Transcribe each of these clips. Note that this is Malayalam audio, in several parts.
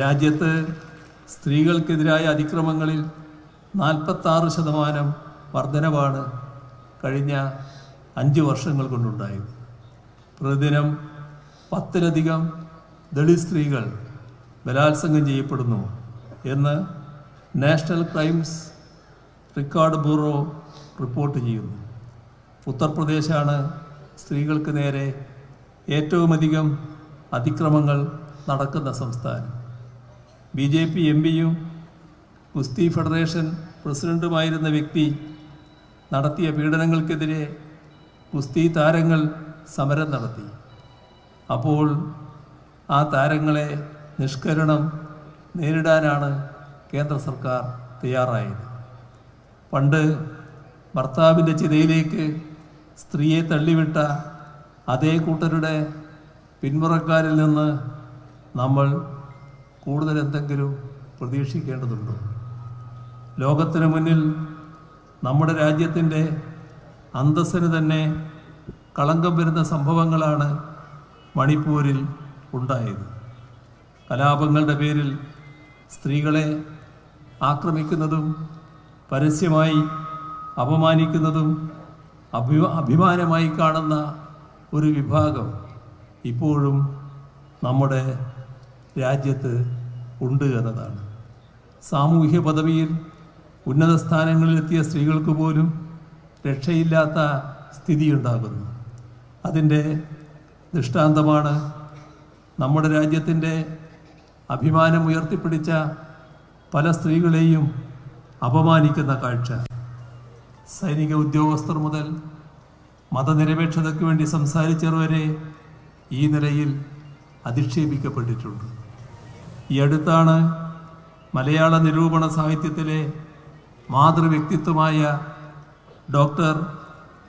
രാജ്യത്ത് സ്ത്രീകൾക്കെതിരായ അതിക്രമങ്ങളിൽ നാൽപ്പത്താറ് ശതമാനം വർധനവാണ് കഴിഞ്ഞ അഞ്ച് വർഷങ്ങൾ കൊണ്ടുണ്ടായത്. പ്രതിദിനം പത്തിലധികം ദളിത് സ്ത്രീകൾ ബലാത്സംഗം ചെയ്യപ്പെടുന്നു എന്ന് national crimes record bureau report ചെയ്യുന്നു. ഉത്തർപ്രദേശാണ് സ്ത്രീകൾക്ക് നേരെ ഏറ്റവുമധികം അതിക്രമങ്ങൾ നടക്കുന്ന സംസ്ഥാനം. ബി ജെ പി എം പിയും ഗുസ്തി ഫെഡറേഷൻ പ്രസിഡന്റുമായിരുന്ന വ്യക്തി നടത്തിയ പീഡനങ്ങൾക്കെതിരെ ഗുസ്തി താരങ്ങൾ സമരം നടത്തി. അപ്പോൾ ആ താരങ്ങളെ നിഷ്കരണം നേരിടാനാണ് കേന്ദ്ര സർക്കാർ തയ്യാറായത്. പണ്ട് ഭർത്താവിന്റെ ചിതയിലേക്ക് സ്ത്രീയെ തള്ളിവിട്ട അതേ കൂട്ടരുടെ പിന്മുറക്കാരിൽ നിന്ന് നമ്മൾ കൂടുതൽ എന്തെങ്കിലും പ്രതീക്ഷിക്കേണ്ടതുണ്ടോ? ലോകത്തിന് മുന്നിൽ നമ്മുടെ രാജ്യത്തിന്റെ അന്തസ്സിന് തന്നെ കളങ്കം വരുന്ന സംഭവങ്ങളാണ് മണിപ്പൂരിൽ ഉണ്ടായത്. കലാപങ്ങളുടെ പേരിൽ സ്ത്രീകളെ ആക്രമിക്കുന്നതും പരസ്യമായി അപമാനിക്കുന്നതും അഭി അഭിമാനമായി കാണുന്ന ഒരു വിഭാഗം ഇപ്പോഴും നമ്മുടെ രാജ്യത്ത് ഉണ്ട് എന്നതാണ്. സാമൂഹ്യ പദവിയിൽ ഉന്നത സ്ഥാനങ്ങളിലെത്തിയ സ്ത്രീകൾക്ക് പോലും രക്ഷയില്ലാത്ത സ്ഥിതിയുണ്ടാകുന്നു. അതിന്റെ ദൃഷ്ടാന്തമാണ് നമ്മുടെ രാജ്യത്തിന്റെ അഭിമാനം ഉയർത്തിപ്പിടിച്ച പല സ്ത്രീകളെയും അപമാനിക്കുന്ന കാഴ്ച. സൈനിക ഉദ്യോഗസ്ഥർ മുതൽ മതനിരപേക്ഷതയ്ക്ക് വേണ്ടി സംസാരിച്ചവരെ വരെ ഈ നിലയിൽ അധിക്ഷേപിക്കപ്പെട്ടിട്ടുണ്ട്. ഈ അടുത്താണ് മലയാള നിരൂപണ സാഹിത്യത്തിലെ മാതൃവ്യക്തിത്വമായ ഡോക്ടർ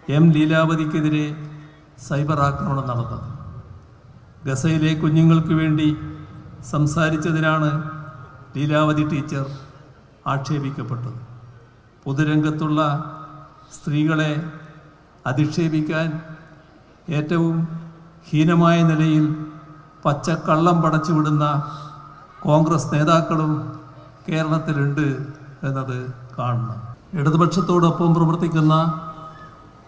എം ലീലാവതിക്കെതിരെ സൈബർ ആക്രമണം നടന്നത്. ഗസയിലെ കുഞ്ഞുങ്ങൾക്ക് വേണ്ടി സംസാരിച്ചതിനാണ് ലീലാവതി ടീച്ചർ ആക്ഷേപിക്കപ്പെട്ടത്. പൊതുരംഗത്തുള്ള സ്ത്രീകളെ അധിക്ഷേപിക്കാൻ ഏറ്റവും ഹീനമായ നിലയിൽ പച്ചക്കള്ളം പടച്ചുവിടുന്ന കോൺഗ്രസ് നേതാക്കളും കേരളത്തിലുണ്ട് എന്നത് കാണണം. ഇടതുപക്ഷത്തോടൊപ്പം പ്രവർത്തിക്കുന്ന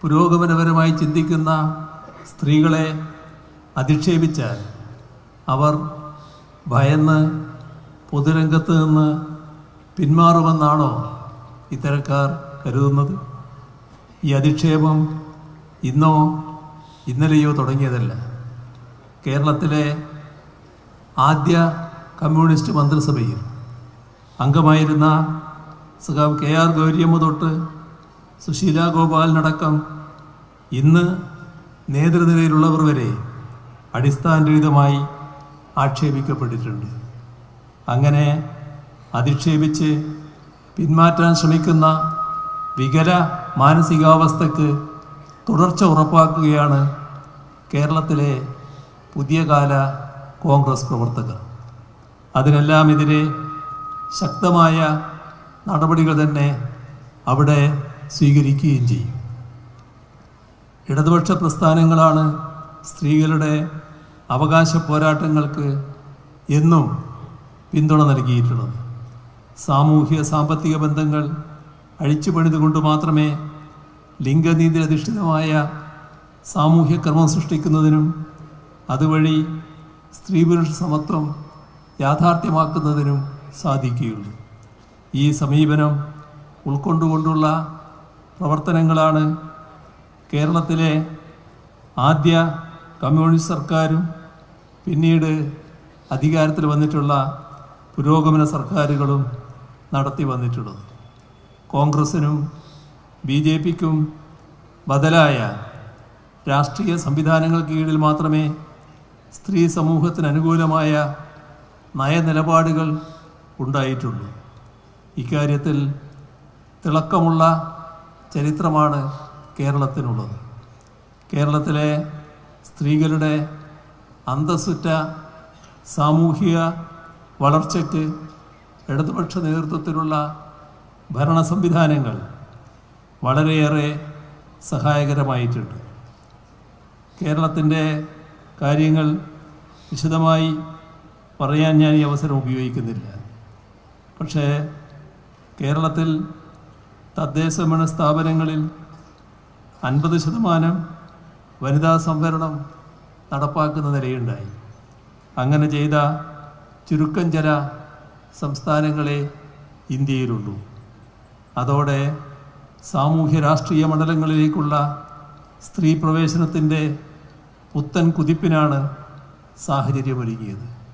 പുരോഗമനപരമായി ചിന്തിക്കുന്ന സ്ത്രീകളെ അധിക്ഷേപിച്ചാൽ അവർ ഭയന്ന് പൊതുരംഗത്ത് നിന്ന് പിന്മാറുമെന്നാണോ ഇത്തരക്കാർ കരുതുന്നത്? ഈ അധിക്ഷേപം ഇന്നോ ഇന്നലെയോ തുടങ്ങിയതല്ല. കേരളത്തിലെ ആദ്യ കമ്മ്യൂണിസ്റ്റ് മന്ത്രിസഭയിൽ അംഗമായിരുന്ന സഖാവ് കെ ആർ ഗൗരിയമ്മ തൊട്ട് സുശീല ഗോപാലിനടക്കം ഇന്ന് നേതൃനിരയിലുള്ളവർ വരെ അടിസ്ഥാനരഹിതമായി ആക്ഷേപിക്കപ്പെട്ടിട്ടുണ്ട്. അങ്ങനെ അധിക്ഷേപിച്ച് പിന്മാറ്റാൻ ശ്രമിക്കുന്ന വികല മാനസികാവസ്ഥക്ക് തുടർച്ച ഉറപ്പാക്കുകയാണ് കേരളത്തിലെ പുതിയ കാല കോൺഗ്രസ് പ്രവർത്തകർ. അതിനെല്ലാം എതിരെ ശക്തമായ നടപടികൾ തന്നെ അവിടെ സ്വീകരിക്കുകയും ചെയ്യും. ഇടതുപക്ഷ പ്രസ്ഥാനങ്ങളാണ് സ്ത്രീകളുടെ അവകാശ പോരാട്ടങ്ങൾക്ക് എന്നും പിന്തുണ നൽകിയിട്ടുള്ളത്. സാമൂഹ്യ സാമ്പത്തിക ബന്ധങ്ങൾ അഴിച്ചുപണിതുകൊണ്ട് മാത്രമേ ലിംഗനീതി അധിഷ്ഠിതമായ സാമൂഹ്യ ക്രമം സൃഷ്ടിക്കുന്നതിനും അതുവഴി സ്ത്രീ പുരുഷ സമത്വം യാഥാർത്ഥ്യമാക്കുന്നതിനും സാധിക്കുകയുള്ളൂ. ഈ സമീപനം ഉൾക്കൊണ്ടുകൊണ്ടുള്ള പ്രവർത്തനങ്ങളാണ് കേരളത്തിലെ ആദ്യ കമ്മ്യൂണിസ്റ്റ് സർക്കാരും പിന്നീട് അധികാരത്തിൽ വന്നിട്ടുള്ള പുരോഗമന സർക്കാരുകളും നടത്തി വന്നിട്ടുള്ളത്. കോൺഗ്രസിനും ബി ജെ പിക്കും ബദലായ രാഷ്ട്രീയ സംവിധാനങ്ങൾക്ക് കീഴിൽ മാത്രമേ സ്ത്രീ സമൂഹത്തിന് അനുകൂലമായ നയനിലപാടുകൾ ഉണ്ടായിട്ടുള്ളൂ. ഇക്കാര്യത്തിൽ തിളക്കമുള്ള ചരിത്രമാണ് കേരളത്തിനുള്ളത്. കേരളത്തിലെ സ്ത്രീകളുടെ അന്തസ്സുറ്റ സാമൂഹിക വളർച്ചയ്ക്ക് ഇടതുപക്ഷ നേതൃത്വത്തിലുള്ള ഭരണ സംവിധാനങ്ങൾ വളരെയേറെ സഹായകരമായിട്ടുണ്ട്. കേരളത്തിന്റെ കാര്യങ്ങൾ വിശദമായി പറയാൻ ഞാൻ ഈ അവസരം ഉപയോഗിക്കുന്നില്ല. പക്ഷേ കേരളത്തിൽ തദ്ദേശഭരണ സ്ഥാപനങ്ങളിൽ അൻപത് ശതമാനം വനിതാ സംവരണം നടപ്പാക്കുന്ന നിലയുണ്ടായി. അങ്ങനെ ചെയ്ത ചുരുക്കം ചില സംസ്ഥാനങ്ങളെ ഇന്ത്യയിലുള്ളൂ അതോടെ സാമൂഹ്യ രാഷ്ട്രീയ മണ്ഡലങ്ങളിലേക്കുള്ള സ്ത്രീ പ്രവേശനത്തിന്റെ പുത്തൻ കുതിപ്പിനാണ് സാഹചര്യമൊരുങ്ങിയത്.